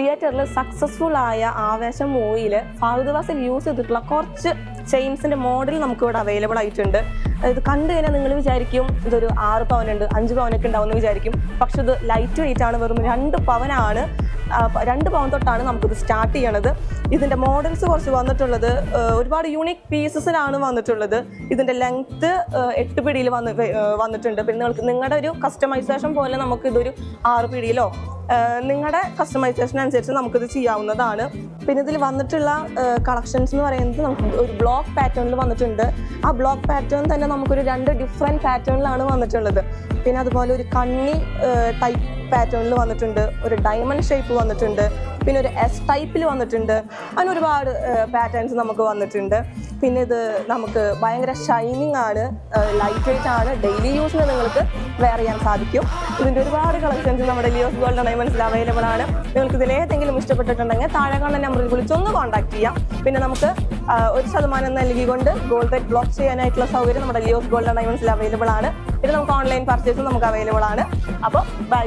തിയേറ്ററിൽ സക്സസ്ഫുൾ ആയ ആവേശം മൂവിയിൽ ഫഹദ് യൂസ് ചെയ്തിട്ടുള്ള കുറച്ച് ചെയിൻസിന്റെ മോഡൽ നമുക്ക് ഇവിടെ അവൈലബിൾ ആയിട്ടുണ്ട്. ഇത് കണ്ടു കഴിഞ്ഞാൽ നിങ്ങൾ വിചാരിക്കും ഇതൊരു ആറ് പവനുണ്ട് അഞ്ച് പവനൊക്കെ ഉണ്ടാവുമെന്ന് വിചാരിക്കും. പക്ഷെ ഇത് ലൈറ്റ് വെയിറ്റ് ആണ് വെറും രണ്ട് പവനാണ്. രണ്ട് പവൻ തൊട്ടാണ് നമുക്കിത് സ്റ്റാർട്ട് ചെയ്യണത്. ഇതിന്റെ മോഡൽസ് കുറച്ച് വന്നിട്ടുള്ളത് ഒരുപാട് യൂണിക് പീസസിലാണ് വന്നിട്ടുള്ളത്. ഇതിന്റെ ലെങ്ത്ത് എട്ട് പിടിയിൽ വന്ന് വന്നിട്ടുണ്ട്. പിന്നെ നിങ്ങൾക്ക് നിങ്ങളുടെ ഒരു കസ്റ്റമൈസേഷൻ പോലെ നമുക്ക് ഇതൊരു ആറ് പിടിയിലോ നിങ്ങളുടെ കസ്റ്റമൈസേഷൻ അനുസരിച്ച് നമുക്കിത് ചെയ്യാവുന്നതാണ്. പിന്നെ ഇതിൽ വന്നിട്ടുള്ള കളക്ഷൻസ് എന്ന് പറയുന്നത് നമുക്ക് ഒരു ബ്ലോക്ക് പാറ്റേണിൽ വന്നിട്ടുണ്ട്. ആ ബ്ലോക്ക് പാറ്റേൺ തന്നെ നമുക്കൊരു രണ്ട് ഡിഫറെന്റ് പാറ്റേണിലാണ് വന്നിട്ടുള്ളത്. പിന്നെ അതുപോലെ ഒരു കണ്ണി ടൈപ്പ് പാറ്റേണിൽ വന്നിട്ടുണ്ട് ഒരു ഡയമണ്ട് ഷേപ്പ് വന്നിട്ടുണ്ട് പിന്നെ ഒരു എസ് ടൈപ്പിൽ വന്നിട്ടുണ്ട്. അങ്ങനെ ഒരുപാട് പാറ്റേൺസ് നമുക്ക് വന്നിട്ടുണ്ട്. പിന്നെ ഇത് നമുക്ക് ഭയങ്കര ഷൈനിങ് ആണ് ലൈറ്റ് വെയിറ്റ് ആണ്. ഡെയിലി യൂസിന് നിങ്ങൾക്ക് വെയർ ചെയ്യാൻ സാധിക്കും. ഇതിന്റെ ഒരുപാട് കളക്ഷൻസ് നമ്മുടെ ലിയോസ് ഗോൾഡ് ഡയമണ്ട്സിൽ അവൈലബിൾ ആണ്. നിങ്ങൾക്ക് ഇതിൽ ഏതെങ്കിലും ഇഷ്ടപ്പെട്ടിട്ടുണ്ടെങ്കിൽ താഴെ കാണുന്ന നമ്പറിൽ വിളിച്ചൊന്ന് കോൺടാക്ട് ചെയ്യാം. പിന്നെ നമുക്ക് ഒരു ശതമാനം നൽകിക്കൊണ്ട് ഗോൾഡ് റേറ്റ് ബ്ലോക്ക് ചെയ്യാനായിട്ടുള്ള സൗകര്യം നമ്മുടെ ലിയോസ് ഗോൾഡ് ഡയമണ്ട്സിൽ അവൈലബിൾ ആണ്. ഇത് നമുക്ക് ഓൺലൈൻ പർച്ചേസും നമുക്ക് അവൈലബിൾ ആണ്. അപ്പോൾ by